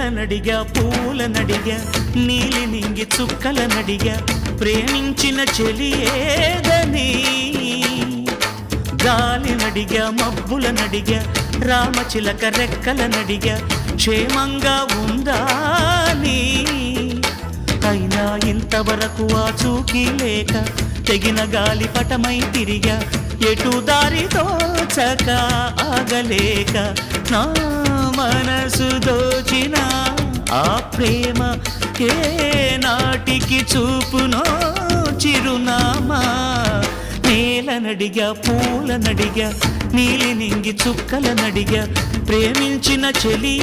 నేలనడిగా పూలనడిగా నీలి నింగి చుక్కలనడిగా ప్రేమించిన చెలి ఏదని. గాలినడిగా మబ్బులనడిగా రామచిలక రెక్కలనడిగా క్షేమంగా ఉందా నీ? అయినా ఇంతవరకు ఆ చూకి లేక తెగిన గాలి పటమై తిరిగా ఎటు దారి తోచక ఆగలేక నా మనసు దో ఆ ప్రేమ ఏ నాటికి చూపునో చిరునామా? నేలనడిగా పూలనడిగా నీలి నింగి చుక్కలనడిగా ప్రేమించిన చెలి